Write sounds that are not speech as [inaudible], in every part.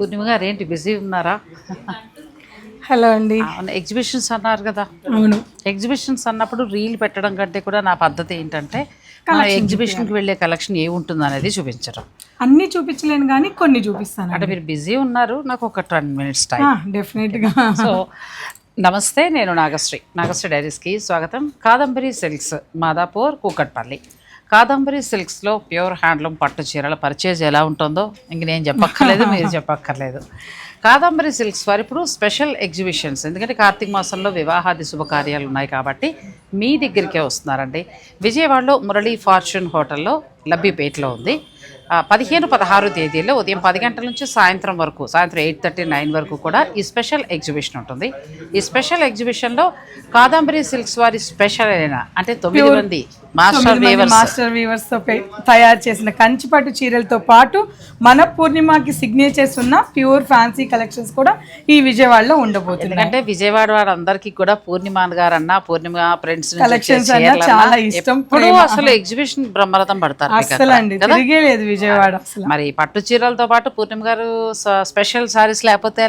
పూర్ణిమ గారు ఏంటి బిజీ ఉన్నారా? హలో అండి. అవును ఎగ్జిబిషన్స్ అన్నారు కదా. అవును. ఎగ్జిబిషన్స్ అన్నప్పుడు రీల్ పెట్టడం కంటే కూడా నా పద్ధతి ఏంటంటే ఎగ్జిబిషన్కి వెళ్ళే కలెక్షన్ ఏ ఉంటుంది అనేది చూపించడం. అన్ని చూపించలేను కానీ కొన్ని చూపిస్తాను అంటే మీరు బిజీ ఉన్నారు నాకు ఒక టెన్ మినిట్స్ టైం. డెఫినెట్గా సో నమస్తే నేను నాగశ్రీ. నాగశ్రీ డైరీస్కి స్వాగతం. కాదంబరి సిల్క్స్ మాదాపూర్ కూకట్పల్లి. కాదంబరి సిల్క్స్లో ప్యూర్ హ్యాండ్లూమ్ పట్టు చీరల పర్చేజ్ ఎలా ఉంటుందో ఇంక నేను చెప్పక్కర్లేదు మీరు [laughs] చెప్పక్కర్లేదు. కాదంబరి సిల్క్స్ వారు ఇప్పుడు స్పెషల్ ఎగ్జిబిషన్స్ ఎందుకంటే కార్తీక మాసంలో వివాహాది శుభకార్యాలు ఉన్నాయి కాబట్టి మీ దగ్గరికే వస్తున్నారండి. విజయవాడలో మురళీ ఫార్చ్యూన్ హోటల్లో లబ్బిపేటలో ఉంది. పదిహేను పదహారు తేదీల్లో ఉదయం పది గంటల నుంచి సాయంత్రం వరకు సాయంత్రం ఎయిట్ థర్టీ నైన్ వరకు కూడా ఈ స్పెషల్ ఎగ్జిబిషన్ ఉంటుంది. ఈ స్పెషల్ ఎగ్జిబిషన్లో కాదంబరి సిల్క్స్ వారి స్పెషల్ అయిన అంటే తొమ్మిది మంది మాస్టర్ వీవర్స్ మాస్టర్ వీవర్స్తో పే- తయారు చేసిన కంచిపట్టు చీరలతో పాటు మన పూర్ణిమకి సిగ్నేచర్స్ ఉన్న ప్యూర్ ఫ్యాన్సీ కలెక్షన్స్ కూడా ఈ విజయవాడలో ఉండబోతున్నాయి. ఎందుకంటే విజయవాడ వారందరికీ కూడా పూర్ణిమ గారు అన్న పూర్ణిమ Collections అన్నా చాలా ఇష్టం, ఎప్పుడు అసలు ఎగ్జిబిషన్ బ్రహ్మరథం పడతారు అసలు. అండి తిరిగే లేదు విజయవాడ అసలు మరి పట్టు చీరలతో పాటు పూర్ణిమ గారు స్పెషల్ సారీస్ లేకపోతే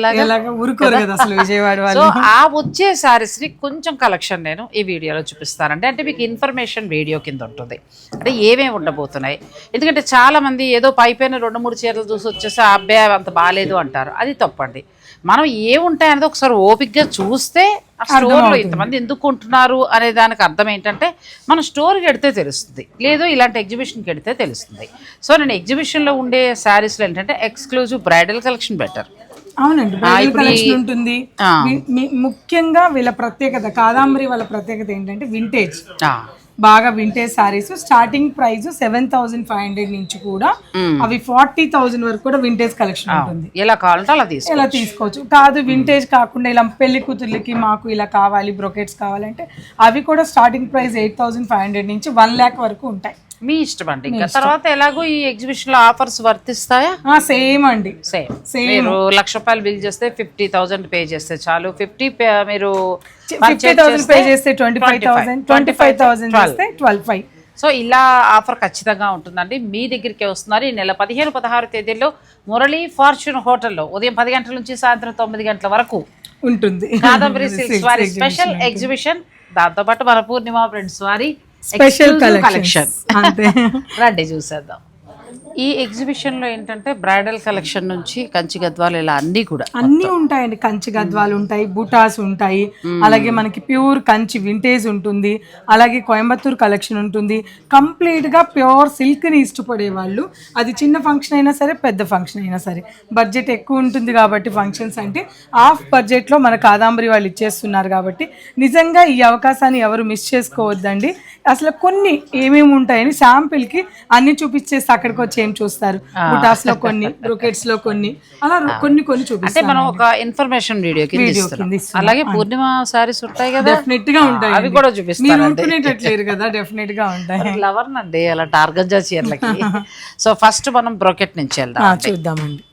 ఊరుకోరు కదా అసలు విజయవాడ [laughs] సో ఆ వచ్చే సారీస్ని కొంచెం కలెక్షన్ నేను ఈ వీడియోలో చూపిస్తానండి. అంటే మీకు ఇన్ఫర్మేషన్ వీడియో కింద ఉంటుంది. అంటే ఏమేమి ఉండబోతున్నాయి? ఎందుకంటే చాలా మంది ఏదో పైపైన రెండు మూడు చీరలు చూసి వచ్చేసి ఆ అబ్బాయి అంత బాగాలేదు అంటారు. అది తప్పండి. మనం ఏముంటాయి అనేది ఒకసారి ఓపిక్గా చూస్తే ఆ స్టోర్లో ఇంతమంది ఎందుకు కొంటున్నారు అనే దానికి అర్థం ఏంటంటే మనం స్టోర్కి వెడితే తెలుస్తుంది. లేదు ఇలాంటి ఎగ్జిబిషన్కి వెడితే తెలుస్తుంది. సో నేను ఎగ్జిబిషన్లో ఉండే శారీస్లో ఏంటంటే ఎక్స్క్లూజివ్ బ్రైడల్ కలెక్షన్ బెటర్ అవునండి కలెక్షన్ ఉంటుంది. ముఖ్యంగా వీళ్ళ ప్రత్యేకత కాదాంబరి వాళ్ళ ప్రత్యేకత ఏంటంటే వింటేజ్ బాగా vintage saris starting price seven thousand five hundred నుంచి కూడా అవి ఫార్టీ థౌసండ్ వరకు కూడా వింటేజ్ కలెక్షన్ ఉంటుంది. ఎలా కావాలంటే అలా తీసుకో ఇలా తీసుకోవచ్చు? కాదు వింటేజ్ కాకుండా ఇలా పెళ్ళి కూతుర్లకి మాకు ఇలా కావాలి బ్రొకెట్స్ కావాలంటే అవి కూడా starting price eight thousand five hundred నుంచి వన్ ల్యాక్ వరకు ఉంటాయి. మీ ఇష్టం అండి. ఇంకా తర్వాత ఎలాగో ఈ ఎగ్జిబిషన్లో ఆఫర్స్ వర్తిస్తాయా? సేమ్ అండి. సేమ్. Same. మీరు లక్ష రూపాయలు బిల్ చేస్తే ఫిఫ్టీ థౌసండ్ పే చేస్తే చాలు. ఫిఫ్టీ మీరు ఫిఫ్టీ థౌసండ్ పే చేస్తే twenty five thousand twenty five thousand చేస్తే ట్వెల్వ్ ఫైవ్ సో ఇలా ఆఫర్ ఖచ్చితంగా ఉంటుందండి. మీ దగ్గరికి వస్తున్నారు. ఈ నెల పదిహేను పదహారు తేదీల్లో మురళీ ఫార్చ్యూన్ హోటల్లో ఉదయం పది గంటల నుంచి సాయంత్రం తొమ్మిది గంటల వరకు ఉంటుంది. కాదంబరి [laughs] సిల్క్స్ వారి స్పెషల్ ఎగ్జిబిషన్. దాంతోపాటు మన పూర్ణిమ ఫ్రెండ్స్ వారి స్పెషల్ కలెక్షన్ [laughs] అంతే. రండి చూసేద్దాం. ఈ ఎగ్జిబిషన్లో ఏంటంటే బ్రైడల్ కలెక్షన్ నుంచి కంచి గద్వాలు ఇలా అన్నీ కూడా అన్నీ ఉంటాయండి. కంచి గద్వాలు ఉంటాయి బుటాస్ ఉంటాయి. అలాగే మనకి ప్యూర్ కంచి వింటేజ్ ఉంటుంది. అలాగే కోయంబత్తూర్ కలెక్షన్ ఉంటుంది. కంప్లీట్గా ప్యూర్ సిల్క్ని ఇష్టపడే వాళ్ళు అది చిన్న ఫంక్షన్ అయినా సరే పెద్ద ఫంక్షన్ అయినా సరే. బడ్జెట్ ఎక్కువ ఉంటుంది కాబట్టి ఫంక్షన్స్ అంటే హాఫ్ బడ్జెట్లో మన కాదాంబరి వాళ్ళు ఇచ్చేస్తున్నారు కాబట్టి నిజంగా ఈ అవకాశాన్ని ఎవరు మిస్ చేసుకోవద్దండి. అసలు కొన్ని ఏమేమి ఉంటాయని శాంపిల్కి అన్ని చూపించేసి అక్కడికి వచ్చి ఏం చూస్తారు? బుటాస్లో కొన్ని బ్రొకెట్స్లో కొన్ని. అలా కొన్ని కొన్ని అంటే చూపిస్తారు మనం ఒక ఇన్ఫర్మేషన్ వీడియో కింద. అలాగే పూర్ణిమ సారీస్ ఉంటాయి కదా? డెఫినెట్గా ఉంటాయి అవి కూడా మీరు ఊరుకునేటట్లేరు కదా డెఫినెట్గా ఉంటాయి. [laughs] లవర్ నండి అలా టార్గంజా చీరలకి సో ఫస్ట్ మనం బ్రోకెట్ నుంచి వెళ్దాం చూద్దామండి.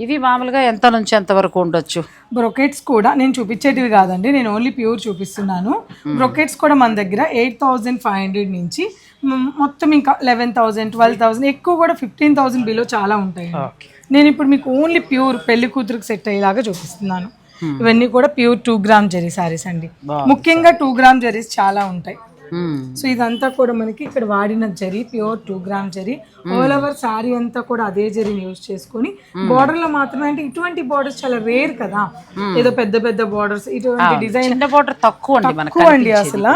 ఇవి మామూలుగా ఎంత నుంచి ఎంత వరకు ఉండొచ్చు? బ్రొకెట్స్ కూడా నేను చూపించేటివి కాదండి నేను ఓన్లీ ప్యూర్ చూపిస్తున్నాను. బ్రొకెట్స్ కూడా మన దగ్గర ఎయిట్ థౌజండ్ ఫైవ్ హండ్రెడ్ నుంచి మొత్తం ఇంకా లెవెన్ థౌసండ్ ట్వెల్వ్ థౌసండ్ ఎక్కువ కూడా ఫిఫ్టీన్ థౌసండ్ బిలో చాలా ఉంటాయి నేను ఇప్పుడు మీకు ఓన్లీ ప్యూర్ పెళ్ళి కూతురుకి సెట్ అయ్యేలాగా చూపిస్తున్నాను. ఇవన్నీ కూడా pure two gram zari saris అండి. ముఖ్యంగా టూ గ్రామ్ జరీస్ చాలా ఉంటాయి. సో ఇదంతా కూడా మనకి ఇక్కడ వాడిన zari pure two gram zari all over sari అంతా కూడా అదే జరీని యూజ్ చేసుకొని బార్డర్లో మాత్రమే అంటే ఇటువంటి బార్డర్స్ చాలా రేర్ కదా. ఏదో పెద్ద పెద్ద బార్డర్స్ ఇటువంటి డిజైన్ చిన్న బార్డర్ తక్కువ అండి మనకు తక్కువ అండి అసలు.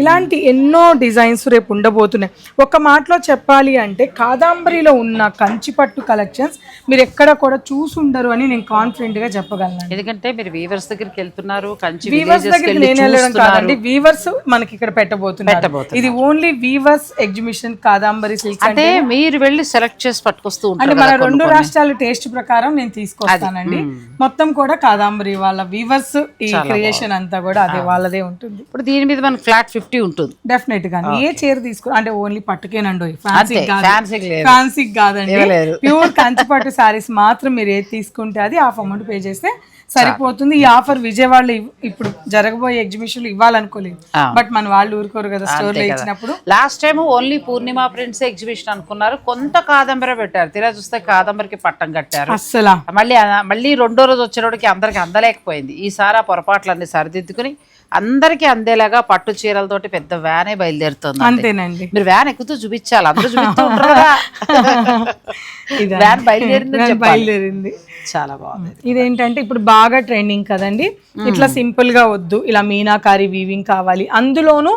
ఇలాంటి ఎన్నో డిజైన్స్ రేపు ఉండబోతున్నాయి. ఒక మాటలో చెప్పాలి అంటే కాదాంబరిలో ఉన్న కంచిపట్టు కలెక్షన్స్ మీరు ఎక్కడ కూడా చూసుండరు అని నేను కాన్ఫిడెంట్గా చెప్పగలను. ఎందుకంటే మీరు వీవర్స్ దగ్గరికి వెళ్తున్నారు కంచి వీవర్స్ దగ్గరికి వెళ్ళి నేను వెళ్ళడం. కాదండి. వీవర్స్ మనకి ఇక్కడ పెట్టబోతున్నారు. ఇది only weavers exhibition Kadambari silks అంటే మీరు వెళ్ళి సెలెక్ట్ చేసి పట్టుకొస్తూ అంటే మన రెండు రాష్ట్రాల టేస్ట్ ప్రకారం నేను తీసుకొస్తానండి. మొత్తం కూడా కాదాంబరి వాళ్ళ వీవర్స్ ఈ క్రియేషన్ అంతా కూడా అదే వాళ్ళదే ఉంటుంది. ఇప్పుడు దీని మీద మనకి ఫ్లాట్ ఫిఫ్టీ ఉంటుంది. డెఫినెట్గా ఏ చీర తీసుకో అంటే ఓన్లీ పట్టుకేనండి ఫ్యాన్సీ. ఫ్యాన్సీ కాదండి. ప్యూర్ కంచిపట్టు సారీస్ మాత్రం మీరు ఏది తీసుకుంటే అది హాఫ్ అమౌంట్ పే చేస్తే సరిపోతుంది. ఈ ఆఫర్ విజయవాడలో ఇప్పుడు జరగబోయే ఎగ్జిబిషన్ ఇవ్వాలనుకోలేదు. బట్ మన వాళ్ళు ఊరుకోరు కదా స్టోర్లో ఇచ్చినప్పుడు. Last time only Purnima prints exhibition అనుకున్నారు. కొంత కాదంబరి పెట్టారు. తీరా చూస్తే కాదంబరికి పట్టం కట్టారు. అస్సలా. మళ్ళీ మళ్ళీ రెండో రోజు వచ్చేటోడికి అందరికి అందలేకపోయింది. ఈసారి ఆ పొరపాట్లన్నీ సరిదిద్దుకుని అందరికీ అందేలాగా పట్టు చీరలతోటి పెద్ద వ్యానే బయలుదేరుతుంది అంతేనండి. మీరు వ్యాన్ ఎక్కుతూ చూపించాలి. అందరూ చూపిస్తూ ఉంటారు? [laughs] [laughs] వ్యాన్ చెప్పాలి. బయలుదేరింది. చాలా బాగుంది. ఇదేంటంటే ఇప్పుడు బాగా ట్రెండింగ్ కదండి. ఇట్లా సింపుల్గా వద్దు. ఇలా మీనాకారి వీవింగ్ కావాలి. అందులోనూ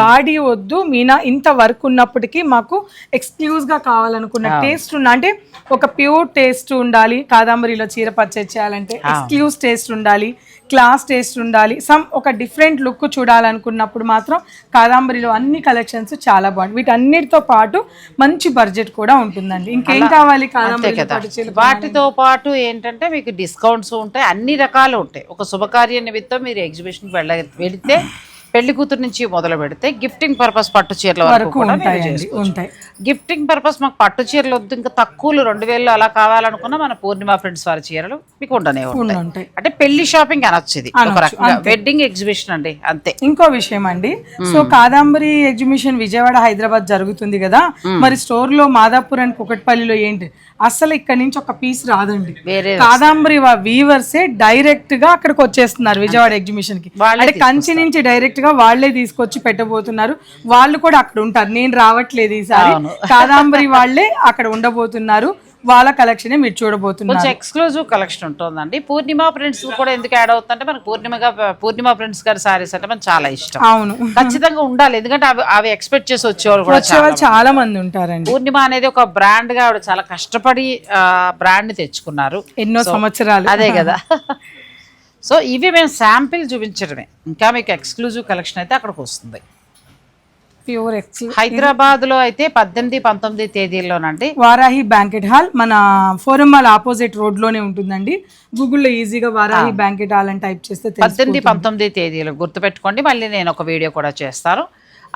గాడి వద్దు. మీనా ఇంత వర్క్ ఉన్నప్పటికీ మాకు ఎక్స్క్లూజ్గా కావాలనుకున్న టేస్ట్ ఉన్న అంటే ఒక ప్యూర్ టేస్ట్ ఉండాలి. కాదంబరిలో చీర పర్చేజ్ చేయాలంటే ఎక్స్క్లూజ్ టేస్ట్ ఉండాలి. క్లాస్ టేస్ట్ ఉండాలి. సమ్ ఒక డిఫరెంట్ లుక్ చూడాలనుకున్నప్పుడు మాత్రం కాదంబరిలో అన్ని కలెక్షన్స్ చాలా బాగుంది వీటన్నిటితో పాటు మంచి బడ్జెట్ కూడా ఉంటుందండి. ఇంకేం కావాలి వాటితో పాటు ఏంటంటే మీకు డిస్కౌంట్స్ ఉంటాయి. అన్ని రకాలు ఉంటాయి. ఒక శుభకార్య నిమిత్తం మీరు ఎగ్జిబిషన్కి వెళ్ళ వెళితే పెళ్ళి కూతురు నుంచి మొదలు పెడితే గిఫ్టింగ్ పర్పస్ పట్టు చీరల వరకు. ఉంటాయి. గిఫ్టింగ్ పర్పస్ మాకు పట్టు చీరలు వద్దు ఇంకా తక్కువలు రెండు వేలు అలా కావాలనుకున్నా మన పూర్ణిమ ఫ్రెండ్స్ వారి చీరలు మీకు ఉండనే ఉంటాయి. ఉంటాయి. అంటే పెళ్ళి షాపింగ్ అనొచ్చు ఇది వెడ్డింగ్ ఎగ్జిబిషన్ అండి అంతే. ఇంకో విషయం అండి. సో కాదంబరి ఎగ్జిబిషన్ విజయవాడ హైదరాబాద్ జరుగుతుంది కదా. మరి స్టోర్లో మాదాపూర్ అండ్ కుకట్పల్లిలో ఏంటి? అసలు ఇక్కడ నుంచి ఒక పీస్ రాదండి. కాదంబరి వీవర్సే డైరెక్ట్గా అక్కడికి వచ్చేస్తున్నారు విజయవాడ ఎగ్జిబిషన్కి. అంటే కంచి నుంచి డైరెక్ట్గా వాళ్ళే తీసుకొచ్చి పెట్టబోతున్నారు. వాళ్ళు కూడా అక్కడ ఉంటారు. నేను రావట్లేదు ఈసారి. కాదంబరి వాళ్ళే అక్కడ ఉండబోతున్నారు. వాళ్ళ కలెక్షన్ మీరు చూడబోతున్నారు. కొంచెం ఎక్స్క్లూజివ్ కలెక్షన్ ఉంటుందండి. పూర్ణిమ ప్రింట్స్ కూడా ఎందుకు యాడ్ అవుతుందంటే మనకు పూర్ణిమగా పూర్ణిమ ప్రింట్స్ గారి సారీస్ అంటే మనకు చాలా ఇష్టం. అవును. ఖచ్చితంగా ఉండాలి. ఎందుకంటే అవి అవి ఎక్స్పెక్ట్ చేసి వచ్చేవాళ్ళు కూడా వచ్చే వాళ్ళు చాలా మంది. ఉంటారండి. పూర్ణిమ అనేది ఒక బ్రాండ్గా ఆవిడ చాలా కష్టపడి బ్రాండ్ తెచ్చుకున్నారు. ఎన్నో సంవత్సరాలు. అదే కదా. సో ఇవి మేము శాంపిల్ చూపించడమే. ఇంకా మీకు ఎక్స్క్లూజివ్ కలెక్షన్ అయితే అక్కడికి వస్తుంది. ప్యూర్ ఎక్స్ హైదరాబాద్లో అయితే పద్దెనిమిది పంతొమ్మిది తేదీల్లోనండి. వారాహి బ్యాంకెట్ హాల్ మన ఫోరం మాల్ ఆపోజిట్ రోడ్లోనే ఉంటుందండి. గూగుల్లో ఈజీగా వారాహి బ్యాంకెట్ హాల్ అని టైప్ చేస్తే. పద్దెనిమిది పంతొమ్మిది తేదీలు గుర్తుపెట్టుకోండి. మళ్ళీ నేను ఒక వీడియో కూడా చేస్తాను.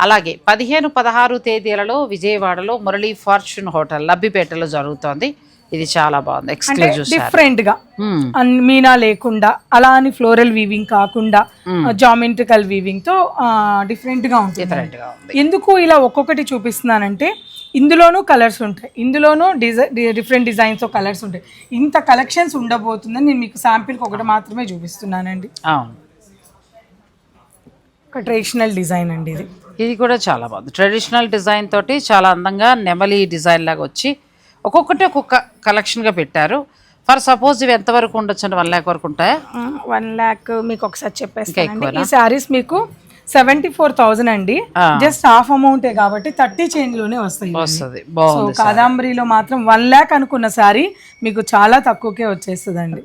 అలాగే పదిహేను పదహారు తేదీలలో విజయవాడలో మురళీ ఫార్చ్యూన్ హోటల్ లబ్బిపేటలో జరుగుతోంది. ఇది చాలా బాగుంది. ఎక్స్క్లూజివ్ డిఫరెంట్గా. అన్- మీనా లేకుండా అలా అని ఫ్లోరల్ వీవింగ్ కాకుండా జామెట్రికల్ వీవింగ్తో డిఫరెంట్గా ఉంటుంది. డిఫరెంట్గా ఉంది. ఎందుకు ఇలా ఒక్కొక్కటి చూపిస్తున్నానంటే ఇందులోనూ కలర్స్ ఉంటాయి. ఇందులోనూ డిజైన్ డిఫరెంట్ డిజైన్స్ కలర్స్ ఉంటాయి. ఇంత కలెక్షన్స్ ఉండబోతుందని నేను మీకు శాంపిల్కి ఒకటి మాత్రమే చూపిస్తున్నానండి. అవును. ఒక ట్రెడిషనల్ డిజైన్ అండి ఇది. ఇది కూడా చాలా బాగుంది. ట్రెడిషనల్ డిజైన్ తోటి చాలా అందంగా నెమలి డిజైన్ లాగా వచ్చి ఒక్కొక్కటి ఒక్కొక్క కలెక్షన్గా పెట్టారు. ఫర్ సపోజ్ ఇవి ఎంతవరకు ఉండొచ్చు అంటే వన్ ల్యాక్ వరకు ఉంటాయా? వన్ ల్యాక్ మీకు ఒకసారి చెప్పేస్తానండి. ఈ శారీస్ మీకు సెవెంటీ ఫోర్ థౌజండ్ అండి జస్ట్ హాఫ్ అమౌంటే కాబట్టి థర్టీ చేంజ్లోనే వస్తాయి. వస్తుంది. సో కాదాంబరిలో మాత్రం వన్ ల్యాక్ అనుకున్న శారీ మీకు చాలా తక్కువకే వచ్చేస్తుందండి.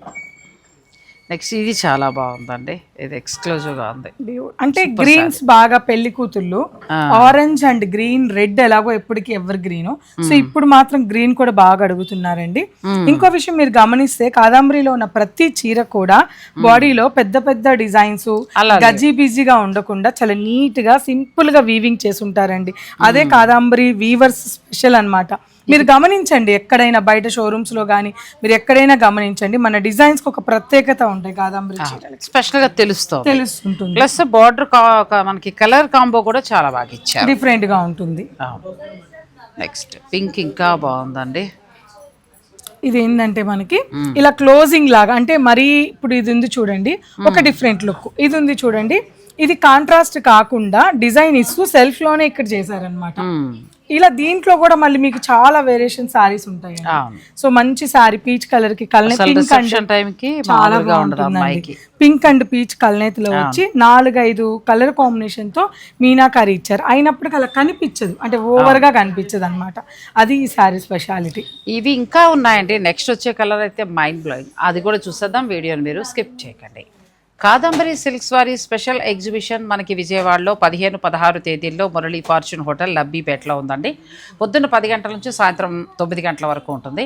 నెక్స్ట్ ఇది చాలా బాగుందండి. ఇది ఎక్స్క్లూజివ్గా ఉంది. అంటే గ్రీన్స్ బాగా పెళ్ళి కూతుళ్ళు. ఆరెంజ్ అండ్ గ్రీన్ రెడ్ ఎలాగో ఎప్పటికీ ఎవర్ గ్రీన్ సో ఇప్పుడు మాత్రం గ్రీన్ కూడా బాగా అడుగుతున్నారండి. ఇంకో విషయం మీరు గమనిస్తే కాదంబరిలో ఉన్న ప్రతి చీర కూడా బాడీలో పెద్ద పెద్ద డిజైన్స్. గజీ బిజీగా ఉండకుండా చాలా నీట్గా సింపుల్గా వీవింగ్ చేసి ఉంటారండి. అదే కాదంబరి వీవర్స్ స్పెషల్ అన్నమాట. మీరు గమనించండి ఎక్కడైనా బయట షోరూమ్స్లో కానీ మీరు ఎక్కడైనా గమనించండి మన డిజైన్స్కి ఒక ప్రత్యేకత ఉంటాయి కాదంబరి చీరలకి. స్పెషల్గా తెలుస్తుంది. తెలుస్తుంటుంది. ప్లస్ బార్డర్ మనకి కలర్ కాంబో కూడా చాలా బాగా ఇచ్చారు. డిఫరెంట్గా ఉంటుంది. నెక్స్ట్ పింక్ ఇంకా బాగుందండి. ఇది ఏంటంటే మనకి ఇలా క్లోజింగ్ లాగా అంటే మరీ ఇప్పుడు ఇది ఉంది చూడండి ఒక డిఫరెంట్ లుక్ ఇది ఉంది చూడండి ఇది కాంట్రాస్ట్ కాకుండా డిజైన్ ఇస్తూ సెల్ఫ్లోనే ఇక్కడ చేశారనమాట. ఇలా దీంట్లో కూడా మళ్ళీ మీకు చాలా వేరియేషన్ సారీస్ ఉంటాయి సో మంచి సారీ పీచ్ కలర్కి కల్నే పింక్ అండ్ రిసెప్షన్ టైంకి మామూలుగా ఉండదు అమ్మాయికి. పింక్ అండ్ పీచ్ కల్నేతిలో వచ్చి నాలుగైదు కలర్ కాంబినేషన్తో మీనాకారి ఇచ్చారు. అయినప్పటికీ అలా కనిపించదు. అంటే ఓవర్గా కనిపించదు అనమాట అది ఈ సారీ స్పెషాలిటీ ఇవి ఇంకా ఉన్నాయండి. నెక్స్ట్ వచ్చే కలర్ అయితే మైండ్ బ్లోయింగ్ అది కూడా చూసేద్దాం. వీడియోని మీరు స్కిప్ చేయకండి. కాదంబరి సిల్క్స్ వారి స్పెషల్ ఎగ్జిబిషన్ మనకి విజయవాడలో పదిహేను పదహారు తేదీల్లో మురళీ ఫార్చ్యూన్ హోటల్ లబ్బీపేటలో ఉందండి. పొద్దున్న పది గంటల నుంచి సాయంత్రం తొమ్మిది గంటల వరకు ఉంటుంది.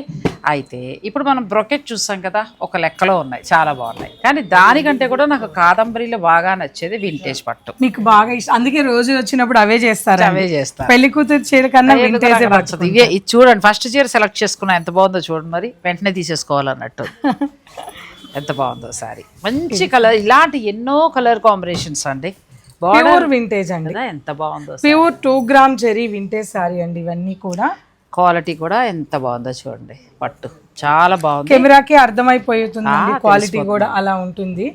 అయితే ఇప్పుడు మనం బ్రొకెట్ చూసాం కదా ఒక లెక్కలో ఉన్నాయి చాలా బాగున్నాయి. కానీ దానికంటే కూడా నాకు కాదంబరిలో బాగా నచ్చేది వింటేజ్ పట్టు. మీకు బాగా ఇష్టం. అందుకే రోజు వచ్చినప్పుడు అవే చేస్తారు? అవే చేస్తారు పెళ్ళి కూతురు చీర కన్నా వింటేజ్. ఇవే ఇది చూడండి ఫస్ట్ చీర సెలెక్ట్ చేసుకున్నా ఎంత బాగుందో చూడండి మరి వెంటనే తీసేసుకోవాలన్నట్టు. [laughs] ఎంత బాగుందో సారీ మంచి కలర్ ఇలాంటి ఎన్నో కలర్ కాంబినేషన్స్ అండి. ప్యూర్ వింటేజ్ అండి. ఎంత బాగుందో pure two gram zari vintage sari అండి ఇవన్నీ కూడా. క్వాలిటీ కూడా ఎంత బాగుందో చూడండి పట్టు. చాలా బాగుంది. కెమెరాకి అర్థమైపోతుందండి క్వాలిటీ కూడా అలా ఉంటుంది.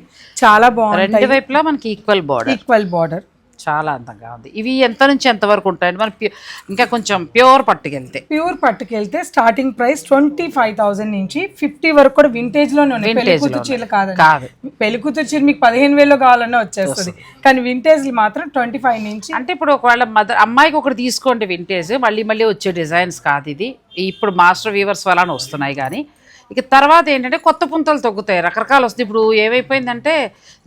చాలా బాగుంది రెండు వైపులా మనకి ఈక్వల్ బార్డర్ ఈక్వల్ బార్డర్ చాలా అందంగా ఉంది. ఇవి ఎంత నుంచి ఎంత వరకు ఉంటాయండి? మన ఇంకా కొంచెం ప్యూర్ పట్టుకెళ్తే. Pure పట్టుకెళ్తే starting price twenty five thousand నుంచి ఫిఫ్టీ వరకు కూడా వింటేజ్లోనే ఉన్నాయి పెళ్ళి కూతురు చీరలు కాదు. పెళ్ళి కూతురు చీర మీకు పదిహేను వేలు కావాలన్నా వచ్చేస్తుంది. కానీ వింటేజ్ మాత్రం ట్వంటీ ఫైవ్ నుంచి అంటే ఇప్పుడు ఒకవేళ మదర్ అమ్మాయికి ఒకటి తీసుకోండి వింటేజ్. మళ్ళీ మళ్ళీ వచ్చే డిజైన్స్ కాదు ఇది. ఇప్పుడు మాస్టర్ వీవర్స్ వలన వస్తున్నాయి కానీ ఇక తర్వాత ఏంటంటే కొత్త పుంతలు తగ్గుతాయి రకరకాలు వస్తాయి. ఇప్పుడు ఏమైపోయిందంటే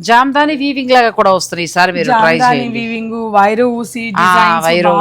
జామ్దాని వీవింగ్ లాగా కూడా వస్తున్నాయి ఈసారి మీరు ట్రై చేయండి. వీవింగ్ వైరు ఊసి వైరు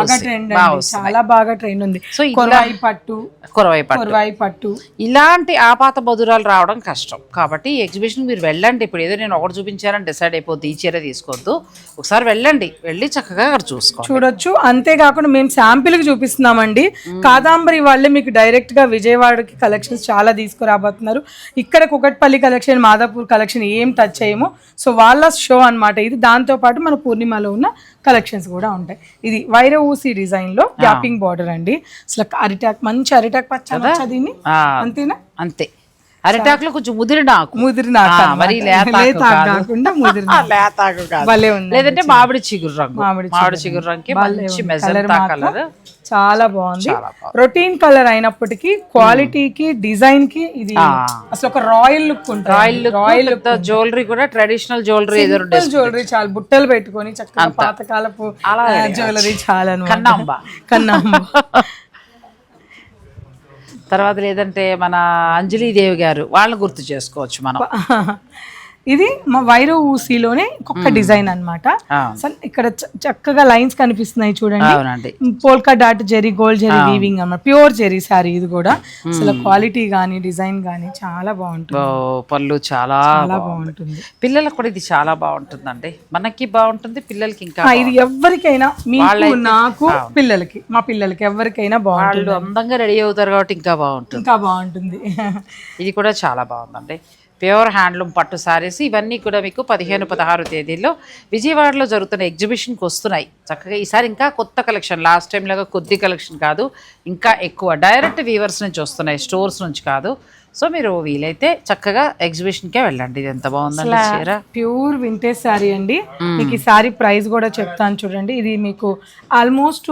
చాలా బాగా ట్రెండ్ ఉంది. సో కొరవాయి పట్టు కురవై పట్టు. కొరవాయి పట్టు. ఇలాంటి ఆపాత బదురాలు రావడం కష్టం. కాబట్టి ఎగ్జిబిషన్ మీరు వెళ్ళండి. ఇప్పుడు ఏదో నేను ఒకటి చూపించారని డిసైడ్ అయిపోద్ది ఈ చీర తీసుకోవద్దు ఒకసారి వెళ్ళండి. వెళ్ళి చక్కగా అక్కడ చూసుకోండి. చూడొచ్చు. అంతేకాకుండా మేము శాంపిల్కి చూపిస్తున్నామండి. కాదాంబరి వాళ్ళే మీకు డైరెక్ట్గా విజయవాడకి కలెక్షన్స్ చాలా తీసుకురాబోతున్నారు ఇక్కడ కుకట్పల్లి కలెక్షన్ మాదాపూర్ కలెక్షన్ ఏం టచ్ చేయము సో వాళ్ళ షో అన్నమాట ఇది. దాంతో పాటు మన పూర్ణిమలో ఉన్న కలెక్షన్స్ కూడా ఉంటాయి. ఇది వైర ఊసి డిజైన్లో గ్యాపింగ్ బార్డర్ అండి. అసలు అరిటాక్ మంచి అరిటాక్ పచ్చ దీన్ని. అంతేనా? అంతే. అరిటాకులో కొంచెం ముదిరిన ఆకు ముదిరిన మరి ముదిరిన [laughs] భలే ఉంది లేదంటే మామిడి చిగురు రంగు. మామిడి మామిడి చిగురు రంగుకి మంచి మెజంతా కలర్ చాలా బాగుంది. రొటీన్ కలర్ అయినప్పటికీ క్వాలిటీకి డిజైన్కి ఇది అసలు ఒక రాయల్ లుక్ ఉంటుంది. రాయల్ రాయల్ జ్యువెలరీ కూడా ట్రెడిషనల్ జ్యువెలరీ ఏదో జ్యువెలరీ చాలా. బుట్టలు పెట్టుకొని చక్కగా పాతకాలపు జ్యువెలరీ చాలా. కన్నాంబ. కన్నాంబ. [laughs] తర్వాత లేదంటే మన అంజలీదేవి గారు వాళ్ళని గుర్తు చేసుకోవచ్చు మనం. [laughs] ఇది మా వైరు ఊసిలోనే ఒక్క డిజైన్ అసలు ఇక్కడ చక్కగా లైన్స్ కనిపిస్తున్నాయి చూడండి. Polka dot zari gold zari weaving అన్నమాట. ప్యూర్ జెరీ సారీ ఇది కూడా. అసలు క్వాలిటీ కానీ డిజైన్ కానీ చాలా బాగుంటుంది. పళ్ళు చాలా. బాగుంటుంది. పిల్లలకు కూడా ఇది చాలా బాగుంటుందండి. మనకి బాగుంటుంది పిల్లలకి ఇంకా ఇది ఎవరికైనా మీకు నాకు పిల్లలకి మా పిల్లలకి ఎవరికైనా బాగుంటుంది. అందంగా రెడీ అవుతారు కాబట్టి ఇంకా బాగుంటుంది. ఇంకా బాగుంటుంది. ఇది కూడా చాలా బాగుందండి. ప్యూర్ హ్యాండ్లూమ్ పట్టు సారీస్ ఇవన్నీ కూడా మీకు పదిహేను పదహారు తేదీల్లో విజయవాడలో జరుగుతున్న ఎగ్జిబిషన్కి వస్తున్నాయి. చక్కగా ఈసారి ఇంకా కొత్త కలెక్షన్ లాస్ట్ టైం లాగా కొద్ది కలెక్షన్ కాదు ఇంకా ఎక్కువ. డైరెక్ట్ వీవర్స్ నుంచి వస్తున్నాయి స్టోర్స్ నుంచి కాదు. సో మీరు వీలైతే చక్కగా ఎగ్జిబిషన్కే వెళ్ళండి. ఇది ఎంత బాగుందండి చీర. ప్యూర్ వింటేజ్ శారీ అండి. మీకు ఈ శారీ ప్రైస్ కూడా చెప్తాను చూడండి. ఇది మీకు ఆల్మోస్ట్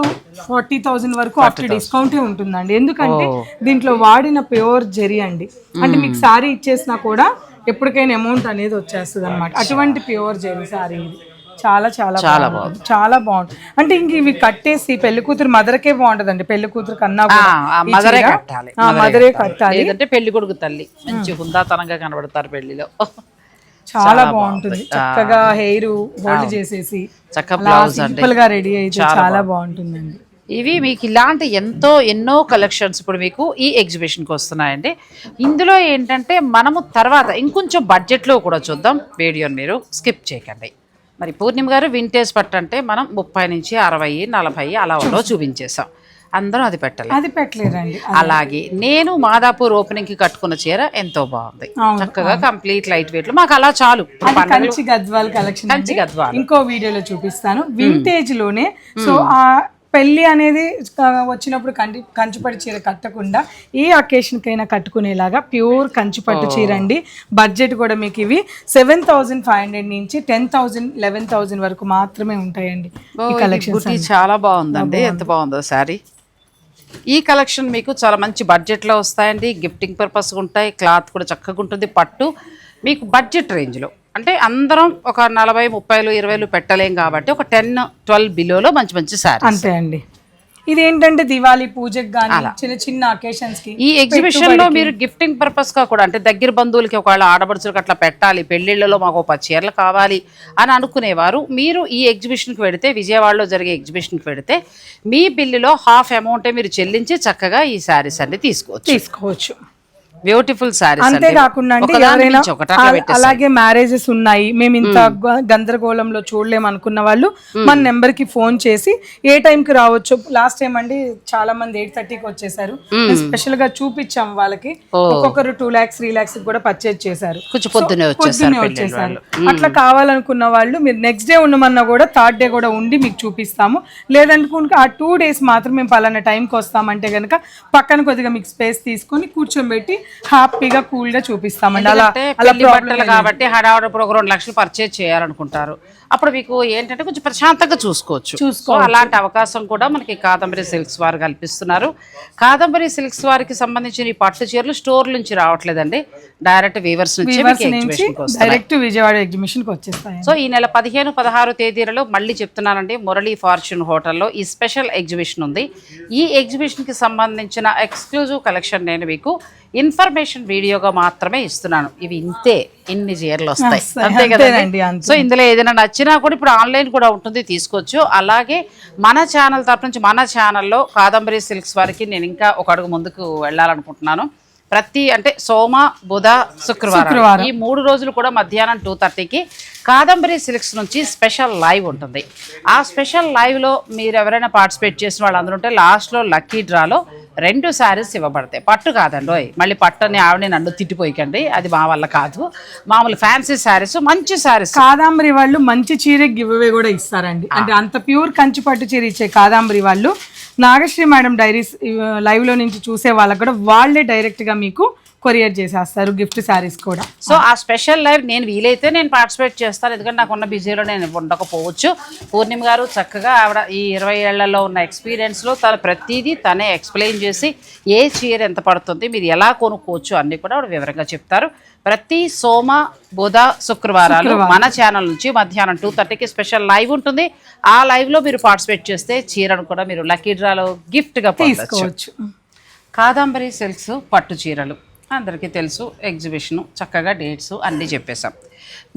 ఫార్టీ థౌసండ్ వరకు ఆఫ్టర్ డిస్కౌంటే ఉంటుందండి. ఎందుకంటే దీంట్లో వాడిన ప్యూర్ జెరీ అండి. అంటే మీకు శారీ ఇచ్చేసినా కూడా ఎప్పటికైనా అమౌంట్ అనేది వచ్చేస్తుంది అనమాట అటువంటి ప్యూర్ జెరీ శారీ ఇది. చాలా చాలా చాలా బాగుంటుంది చాలా బాగుంటుంది అంటే ఇంక ఇవి కట్టేసి పెళ్ళి కూతురు మదర్కే బాగుంటదండి. పెళ్ళి కూతురు కన్నా మదరే కట్టాలి. ఆ, మదరే కట్టాలి. లేదంటే పెళ్ళి కొడుకు తల్లి. మంచి హుందాతనంగా కనబడతారు పెళ్ళిలో. చాలా బాగుంటుంది. చక్కగా హెయిర్ హోల్డ్ చేసేసి చక్క బ్లౌజ్ అండి. సింపుల్గా రెడీ అయితే చాలా బాగుంటుందండి. ఇవి మీకు ఇలాంటి ఎంతో ఎన్నో కలెక్షన్స్ ఇప్పుడు మీకు ఈ ఎగ్జిబిషన్కి వస్తున్నాయండి. ఇందులో ఏంటంటే మనము తర్వాత ఇంకొంచెం బడ్జెట్లో కూడా చూద్దాం. వీడియోని మీరు స్కిప్ చేయకండి. మరి పూర్ణిమ గారు వింటేజ్ పట్టు అంటే మనం ముప్పై నుంచి అరవై నలభై అలా ఉందో చూపించేసాం అందరం అది పెట్టాలి. అది పెట్టలేరండి అలాగే నేను మాదాపూర్ ఓపెనింగ్కి కట్టుకున్న చీర ఎంతో బాగుంది. చక్కగా కంప్లీట్ లైట్ వెయిట్లో. మాకు అలా చాలు. కంచి గద్వాల్ కలెక్షన్ కంచి గద్వాలు. ఇంకో వీడియోలో చూపిస్తాను. వింటేజ్లోనే. సో ఆ పెళ్ళి అనేది వచ్చినప్పుడు కంటి కంచిపట్టు చీర కట్టకుండా ఏ అకేషన్ కైనా కట్టుకునేలాగా ప్యూర్ కంచిపట్టు చీర అండి బడ్జెట్ కూడా మీకు ఇవి సెవెన్ థౌసండ్ ఫైవ్ హండ్రెడ్ నుంచి టెన్ థౌసండ్ లెవెన్ థౌసండ్ వరకు మాత్రమే ఉంటాయండి ఈ కలెక్షన్ చాలా బాగుందండి. ఎంత బాగుందో శారీ. ఈ కలెక్షన్ మీకు చాలా మంచి బడ్జెట్లో వస్తాయండి. గిఫ్టింగ్ పర్పస్ ఉంటాయి. క్లాత్ కూడా చక్కగా ఉంటుంది. పట్టు మీకు బడ్జెట్ రేంజ్లో. అంటే అందరం ఒక నలభై ముప్పైలు ఇరవైలు పెట్టలేం కాబట్టి ఒక టెన్ ట్వెల్వ్ బిలోలో మంచి మంచి శారీ అంతే అండి. ఇది ఏంటంటే దివాళీ పూజకి కానీ చిన్న చిన్న అకేషన్స్కి ఈ ఎగ్జిబిషన్లో మీరు గిఫ్టింగ్ పర్పస్గా కూడా అంటే దగ్గర బంధువులకి ఒకవేళ ఆడపడుచులకు అట్లా పెట్టాలి పెళ్ళిళ్ళలో మాకు ఒక పది చీరలు కావాలి అని అనుకునేవారు. మీరు ఈ ఎగ్జిబిషన్కి వెడితే విజయవాడలో జరిగే ఎగ్జిబిషన్కి వెడితే మీ బిల్లులో హాఫ్ అమౌంటే మీరు చెల్లించి చక్కగా ఈ శారీస్ అన్ని తీసుకోవచ్చు. తీసుకోవచ్చు. బ్యూటిఫుల్ ఎవరైనా అల- అలాగే మ్యారేజెస్ ఉన్నాయి. మేము ఇంత గ- గందరగోళంలో చూడలేము అనుకున్న వాళ్ళు మన నెంబర్కి ఫోన్ చేసి ఏ time కి రావచ్చు లాస్ట్ టైం అండి చాలా మంది ఎయిట్ థర్టీకి వచ్చేసారు. స్పెషల్గా చూపించాం వాళ్ళకి. ఒక్కొక్కరు టూ లాక్స్ త్రీ లాక్స్ కూడా పర్చేజ్ చేశారు. పొద్దునే వచ్చేసారు అట్లా కావాలనుకున్న వాళ్ళు మీరు నెక్స్ట్ డే ఉండమన్నా కూడా థర్డ్ డే కూడా ఉండి మీకు చూపిస్తాము. లేదనుకుంటే ఆ టూ డేస్ మాత్రం మేము పలానా టైంకి వస్తామంటే కనుక పక్కన కొద్దిగా మీకు స్పేస్ తీసుకొని కూర్చోబెట్టి హ్యాపీగా కూల్గా చూపిస్తామండి. అలా పెళ్ళి బట్టలు కాబట్టి హడావుడి ఇప్పుడు ఒక రెండు లక్షలు పర్చేజ్ చేయాలనుకుంటారు. అప్పుడు మీకు ఏంటంటే కొంచెం ప్రశాంతంగా చూసుకోవచ్చు. సో అలాంటి అవకాశం కూడా మనకి కాదంబరి సిల్క్స్ వారు కల్పిస్తున్నారు. కాదంబరి సిల్క్స్ వారికి సంబంధించిన ఈ పట్టు చీరలు స్టోర్ నుంచి రావట్లేదండి. డైరెక్ట్ వీవర్స్ నుంచి డైరెక్ట్ విజయవాడ ఎగ్జిబిషన్కి వచ్చేస్తాయి సో ఈ నెల పదిహేను పదహారు తేదీలలో మళ్ళీ చెప్తున్నానండి మురళీ ఫార్చ్యూన్ హోటల్లో ఈ స్పెషల్ ఎగ్జిబిషన్ ఉంది. ఈ ఎగ్జిబిషన్కి సంబంధించిన ఎక్స్క్లూజివ్ కలెక్షన్ నేను మీకు ఇన్ఫర్మేషన్ వీడియోగా మాత్రమే ఇస్తున్నాను. ఇవి ఇంతే. ఇన్ని చీరలు వస్తాయి. అంతే కదండి. సో ఇందులో ఏదైనా నచ్చినా కూడా ఇప్పుడు ఆన్లైన్ కూడా ఉంటుంది తీసుకోవచ్చు. అలాగే మన ఛానల్ తరపు నుంచి మన ఛానల్లో కాదంబరి సిల్క్స్ వారికి నేను ఇంకా ఒక అడుగు ముందుకు వెళ్ళాలనుకుంటున్నాను. ప్రతి అంటే సోమ బుధ శుక్రవారం. ఈ మూడు రోజులు కూడా మధ్యాహ్నం టూ థర్టీకి కాదంబరి సిల్క్స్ నుంచి స్పెషల్ లైవ్ ఉంటుంది. ఆ స్పెషల్ లైవ్లో మీరు ఎవరైనా పార్టిసిపేట్ చేసిన వాళ్ళందరూ ఉంటే లాస్ట్లో లక్కీ డ్రాలో రెండు శారీస్ ఇవ్వబడతాయి. పట్టు కాదండి మళ్ళీ పట్టు అని ఆవిడ నన్ను తిట్టిపోయికండి అది మా వల్ల కాదు. మామూలు ఫ్యాన్సీ శారీస్ మంచి శారీస్. కాదాంబరి వాళ్ళు మంచి చీర గివ్ అవే కూడా ఇస్తారండి. అంటే అంత ప్యూర్ కంచి పట్టు చీర ఇచ్చే కాదాంబరి వాళ్ళు నాగశ్రీ మేడం డైరీస్ లైవ్లో నుంచి చూసే వాళ్ళకి కూడా వాళ్ళే డైరెక్ట్గా మీకు కొరియర్ చేసేస్తారు గిఫ్ట్ శారీస్ కూడా. సో ఆ స్పెషల్ లైవ్ నేను వీలైతే నేను పార్టిసిపేట్ చేస్తాను. ఎందుకంటే నాకున్న బిజీలో నేను ఉండకపోవచ్చు. పూర్ణిమ గారు చక్కగా ఆవిడ ఈ ఇరవై ఏళ్ళలో ఉన్న ఎక్స్పీరియన్స్లో తను ప్రతిదీ తనే ఎక్స్ప్లెయిన్ చేసి ఏ చీర ఎంత పడుతుంది మీరు ఎలా కొనుక్కోవచ్చు అన్నీ కూడా ఆవిడ వివరంగా చెప్తారు. ప్రతి సోమ బుధ శుక్రవారాలు మన ఛానల్ నుంచి మధ్యాహ్నం టూ థర్టీకి స్పెషల్ లైవ్ ఉంటుంది. ఆ లైవ్లో మీరు పార్టిసిపేట్ చేస్తే చీరను కూడా మీరు లక్కీ డ్రాలో గిఫ్ట్గా తీసుకోవచ్చు. కాదంబరి సిల్క్స్ పట్టు చీరలు. అందరికీ తెలుసు ఎగ్జిబిషను చక్కగా డేట్స్ అన్నీ చెప్పేశాం.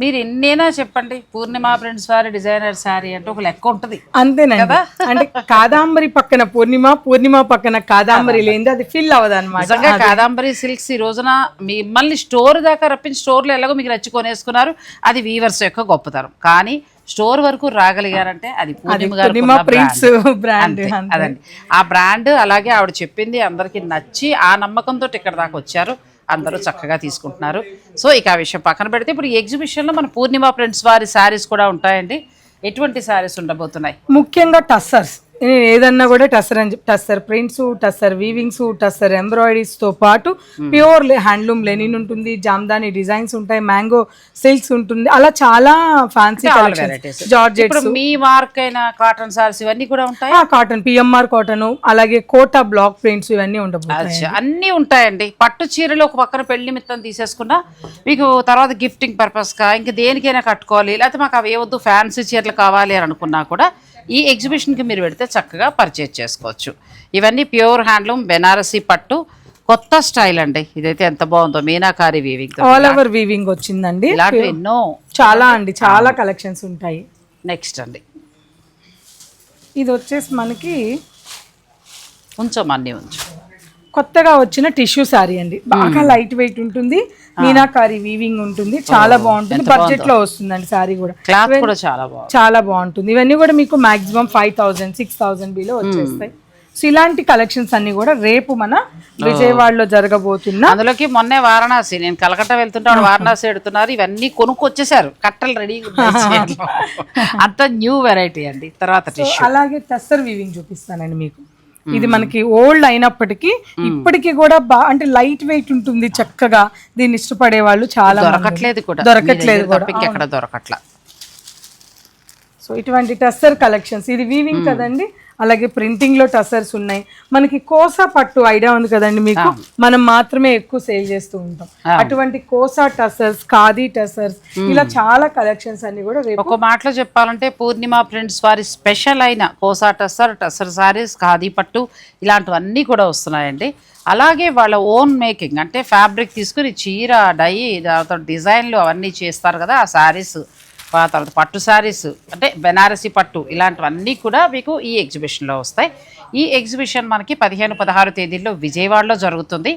మీరు ఎన్నైనా చెప్పండి పూర్ణిమ ఫ్రెండ్స్ వారి డిజైనర్ శారీ అంటే ఒక లెక్క ఉంటుంది. అంతేనండి. అంటే కాదాంబరి పక్కన పూర్ణిమ పూర్ణిమ పక్కన కాదాంబరి లేనిది అది ఫిల్ అవ్వదు అనమాట నిజంగా కాదంబరి సిల్క్స్ ఈ రోజున మిమ్మల్ని స్టోర్ దాకా రప్పించి స్టోర్లో ఎలాగో మీకు నచ్చి కొనేసుకున్నారు. అది వీవర్స్ యొక్క గొప్పతనం. కానీ స్టోర్ వరకు రాగలిగారంటే అది పూర్ణిమ ప్రింట్స్ బ్రాండ్ అదండి. ఆ బ్రాండ్ అలాగే ఆవిడ చెప్పింది అందరికీ నచ్చి ఆ నమ్మకంతో ఇక్కడ దాకా వచ్చారు. అందరూ చక్కగా తీసుకుంటున్నారు. సో ఇక ఆ విషయం పక్కన పెడితే ఇప్పుడు ఈ ఎగ్జిబిషన్లో మన పూర్ణిమ ఫ్రెండ్స్ వారి శారీస్ కూడా ఉంటాయండి. ఎటువంటి శారీస్ ఉండబోతున్నాయి? ముఖ్యంగా టస్సర్స్ నేను ఏదన్నా కూడా టస్సర్ అని tussar prints tussar weavings tussar ఎంబ్రాయిడరీస్తో పాటు ప్యూర్ హ్యాండ్లూమ్ లెనిన్ ఉంటుంది జామ్దాని డిజైన్స్ ఉంటాయి మ్యాంగో సిల్క్స్ ఉంటుంది. అలా చాలా ఫ్యాన్సీ ఇప్పుడు మీ అయిన కాటన్ శారీస్ ఇవన్నీ కూడా ఉంటాయి? కాటన్ పిఎంఆర్ కాటన్ అలాగే కోటా బ్లాక్ ప్రింట్స్ ఇవన్నీ ఉండబోతాయి. అన్నీ ఉంటాయండి. పట్టు చీరలు ఒక పక్కన పెళ్ళి మిత్తం తీసేసుకున్నా మీకు తర్వాత గిఫ్టింగ్ పర్పస్గా ఇంకా దేనికైనా కట్టుకోవాలి. లేకపోతే మాకు అవి వద్దు ఫ్యాన్సీ చీరలు కావాలి అని అనుకున్నా కూడా ఈ ఎగ్జిబిషన్కి మీరు పెడితే చక్కగా పర్చేజ్ చేసుకోవచ్చు. ఇవన్నీ ప్యూర్ హ్యాండ్లూమ్ బెనారసీ పట్టు కొత్త స్టైల్ అండి. ఇదైతే ఎంత బాగుందో. Meenakari weaving all over weaving వచ్చిందండి. ఎన్నో చాలా అండి. చాలా కలెక్షన్స్ ఉంటాయి. నెక్స్ట్ అండి. ఇది వచ్చేసి మనకి ఉంచం అన్నీ ఉంచు. కొత్తగా వచ్చిన టిష్యూ శారీ అండి. బాగా లైట్ వెయిట్ ఉంటుంది. మీనాకారి వీవింగ్ ఉంటుంది. చాలా బాగుంటుంది. బడ్జెట్లో వస్తుందండి శారీ కూడా. క్లాత్ కూడా చాలా బాగుంది చాలా బాగుంటుంది. ఇవన్నీ కూడా మీకు maximum five thousand six thousand below వచ్చేస్తాయి. సో ఇలాంటి కలెక్షన్స్ అన్ని కూడా రేపు మన విజయవాడలో జరగబోతున్న అందులోకి మొన్నే వారణాసి నేను కలకట్ట వెళ్తుంటే ఆవిడ వారణాసి ఎడుతున్నారు. ఇవన్నీ కొనుక్కొచ్చేసారు కట్టలు రెడీగా [laughs] అంత న్యూ వెరైటీ అండి. తర్వాత అలాగే టస్సర్ వీవింగ్ చూపిస్తానండి మీకు. ఇది మనకి ఓల్డ్ అయినప్పటికీ ఇప్పటికీ కూడా బా అంటే లైట్ వెయిట్ ఉంటుంది చక్కగా. దీన్ని ఇష్టపడే వాళ్ళు చాలా. దొరకట్లేదు కూడా. దొరకట్లేదు కూడా. ఎక్కడ దొరకట్లా. సో ఇటువంటి టస్సర్ కలెక్షన్స్. ఇది వీవింగ్ కదండి? అలాగే ప్రింటింగ్లో టసర్స్ ఉన్నాయి. మనకి కోసా పట్టు ఐడియా ఉంది కదండి మీకు? మనం మాత్రమే ఎక్కువ సేల్ చేస్తూ ఉంటాం. అటువంటి కోసా టసర్స్ ఖాదీ టసర్స్ ఇలా చాలా కలెక్షన్స్ అన్ని కూడా ఒక మాటలో చెప్పాలంటే పూర్ణిమ ప్రింట్స్ వారి స్పెషల్ అయిన కోసా టస్సర్ టస్సర్ సారీస్ ఖాదీ పట్టు ఇలాంటివన్నీ కూడా వస్తున్నాయండి. అలాగే వాళ్ళ ఓన్ మేకింగ్ అంటే ఫ్యాబ్రిక్ తీసుకుని చీర డై తర్వాత డిజైన్లు అవన్నీ చేస్తారు కదా ఆ శారీస్ తర్వాత పట్టు శారీస్ అంటే బెనారసి పట్టు ఇలాంటివన్నీ కూడా మీకు ఈ ఎగ్జిబిషన్లో వస్తాయి. ఈ ఎగ్జిబిషన్ మనకి పదిహేను పదహారు తేదీల్లో విజయవాడలో జరుగుతుంది.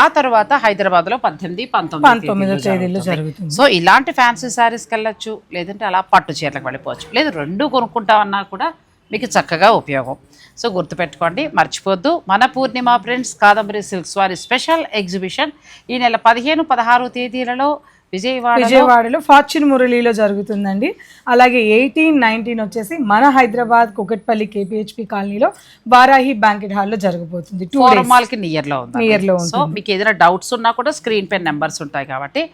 ఆ తర్వాత హైదరాబాద్లో పద్దెనిమిది పంతొమ్మిది తేదీలో జరుగుతుంది. సో ఇలాంటి ఫ్యాన్సీ శారీస్కి వెళ్ళొచ్చు లేదంటే అలా పట్టు చీరలకు వెళ్ళిపోవచ్చు. లేదు రెండు కొనుక్కుంటామన్నా కూడా మీకు చక్కగా ఉపయోగం. సో గుర్తుపెట్టుకోండి మర్చిపోద్దు. మన పూర్ణిమ ఫ్రెండ్స్ కాదంబరి సిల్క్స్ వారి స్పెషల్ ఎగ్జిబిషన్ ఈ నెల పదిహేను పదహారు తేదీలలో విజయవాడ విజయవాడలో ఫార్చ్యూన్ మురళిలో జరుగుతుందండి. అలాగే ఎయిటీన్ నైన్టీన్ వచ్చేసి మన హైదరాబాద్ కుకట్పల్లి కేపీహెచ్పి కాలనీలో వారాహి బ్యాంకెట్ హాల్లో జరగబోతుంది. టూ ఫోరం మాల్కి నియర్లో ఉంది నియర్లో సో మీకు ఏదైనా డౌట్స్ ఉన్నా కూడా స్క్రీన్ పై నెంబర్స్ ఉంటాయి కాబట్టి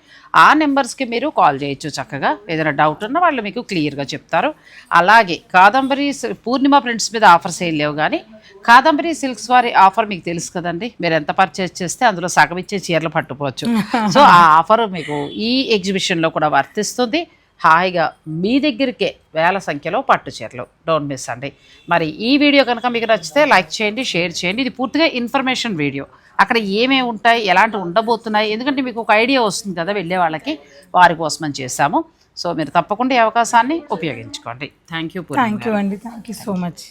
ఆ నెంబర్స్కి మీరు కాల్ చేయొచ్చు చక్కగా. ఏదైనా డౌట్ ఉన్నా వాళ్ళు మీకు క్లియర్గా చెప్తారు. అలాగే కాదంబరి పూర్ణిమ ప్రింట్స్ మీద ఆఫర్స్ ఏం లేవు కానీ కాదంబరి సిల్క్స్ వారి ఆఫర్ మీకు తెలుసు కదండి. మీరు ఎంత పర్చేస్ చేస్తే అందులో సగం ఇచ్చే చీరలు పట్టుకోవచ్చు. సో ఆ ఆఫర్ మీకు ఈ ఎగ్జిబిషన్లో కూడా వర్తిస్తుంది. హాయిగా మీ దగ్గరికే వేల సంఖ్యలో పట్టు చీరలు. డోంట్ మిస్ అండి. మరి ఈ వీడియో కనుక మీకు నచ్చితే లైక్ చేయండి షేర్ చేయండి. ఇది పూర్తిగా ఇన్ఫర్మేషన్ వీడియో అక్కడ ఏమేమి ఉంటాయి ఎలాంటి ఉండబోతున్నాయి ఎందుకంటే మీకు ఒక ఐడియా వస్తుంది కదా వెళ్ళే వాళ్ళకి వారి కోసమని చేశాము సో మీరు తప్పకుండా ఈ అవకాశాన్ని ఉపయోగించుకోండి. థ్యాంక్ యూ థ్యాంక్ యూ అండి. Thank you so much